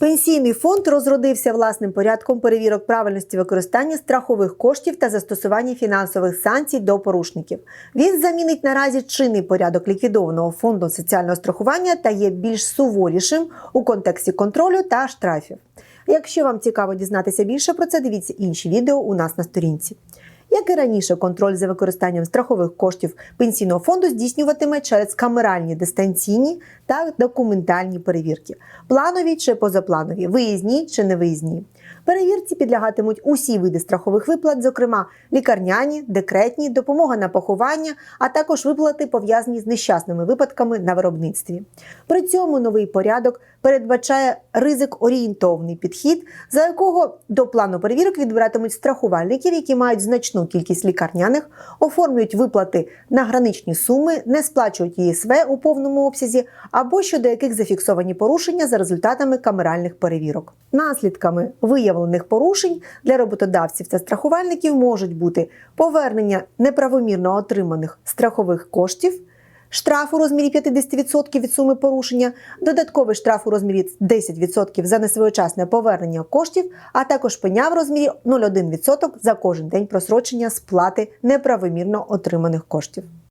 Пенсійний фонд розродився власним порядком перевірок правильності використання страхових коштів та застосування фінансових санкцій до порушників. Він замінить наразі чинний порядок ліквідованого фонду соціального страхування та є більш суворішим у контексті контролю та штрафів. Якщо вам цікаво дізнатися більше про це, дивіться інші відео у нас на сторінці. Як і раніше, контроль за використанням страхових коштів пенсійного фонду здійснюватиме через камеральні дистанційні та документальні перевірки, планові чи позапланові, виїзні чи невиїзні. Перевірці підлягатимуть усі види страхових виплат, зокрема лікарняні, декретні, допомога на поховання, а також виплати пов'язані з нещасними випадками на виробництві. При цьому новий порядок передбачає ризик-орієнтовний підхід, за якого до плану перевірок відбиратимуть страхувальників, які мають значну кількість лікарняних, оформлюють виплати на граничні суми, не сплачують ЄСВ у повному обсязі, або щодо яких зафіксовані порушення за результатами камеральних перевірок. Наслідками виявлених порушень для роботодавців та страхувальників можуть бути повернення неправомірно отриманих страхових коштів. Штраф у розмірі 50% від суми порушення, додатковий штраф у розмірі 10% за несвоєчасне повернення коштів, а також пеня в розмірі 0,1% за кожен день просрочення сплати неправомірно отриманих коштів.